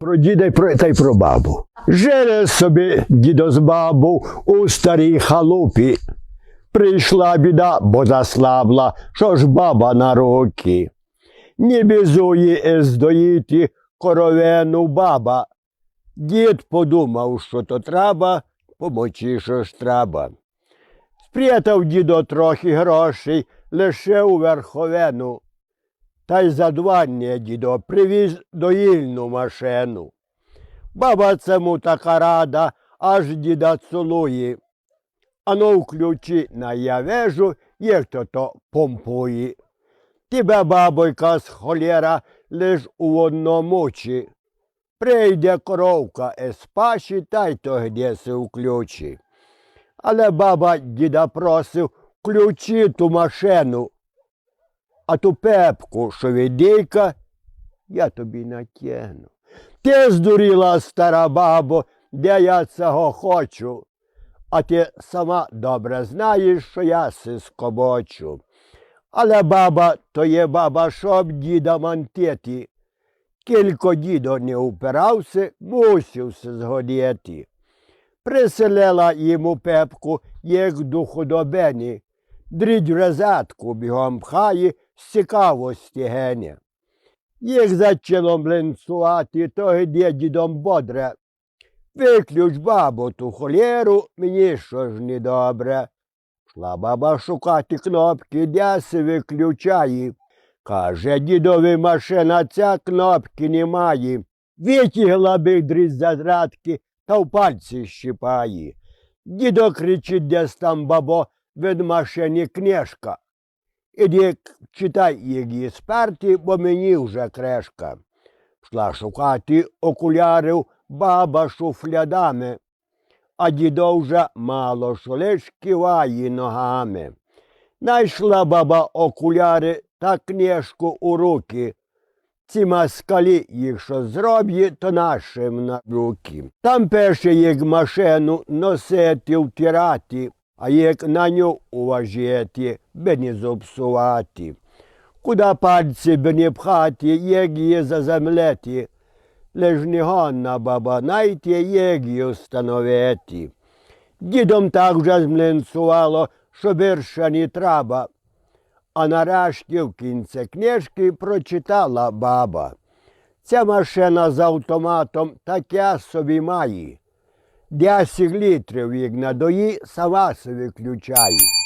Про діда та й про бабу. Жили собі дідо з бабу у старій халупі. Прийшла біда, бо заслабла, що ж баба на руки. Ні бізує здоїти коровену баба. Дід подумав, що то треба, помочи, що ж треба. Спрятав дідо трохи грошей лише у верховену. Та й за два дні дідо привіз доїльну машину. Баба цьому така рада, аж діда цілує. Ано в ключі на я вежу, є хто то помпує. Тебе, бабойка, з холєра, лиш у одному чи. Прийде коровка із паші, та й то где се у ключі. Але баба діда просив ключі ту машину, а ту пепку, що відійка, я тобі натягну. Ти здуріла, стара бабо, де я цього хочу. А ти сама добре знаєш, що я си скобочу. Але баба то є баба, щоб діда мантеті. Кілько дідо не упирався, мусився згодіти. Приселила йому пепку, як до худобені. Дрідь розетку бігом пхає, з цікавості гене. Їх зачало млинцувати, то где дідом бодре. Виключ бабу ту холєру, мені що ж недобре. Шла баба шукати кнопки, де се виключає. Каже, дідові машина, ця кнопки немає. Витягла бидрі з задратки та в пальці щипає. Дідо кричить десь там бабо, від машини книжка. Іди читай її сперті, бо мені вже крешка. Пішла шукати окулярів баба шуфлядами, а дідо вже мало що лиш киває ногами. Найшла баба окуляри та книжку у руки. Ці маскалі їх що зроблять, то нашим на руки. Там пише, як машину носити, втирати, а як на ню уважати, би не зопсувати. Куда пальці би не пхати, як її заземлети, лиш не гонна баба найти, як її. Дідом так вже змлинцувало, що більше не треба. А нарешті в кінці книжки прочитала баба. Ця машина з автоматом таке собі має. 10 літрів їх надої, сава собі включає.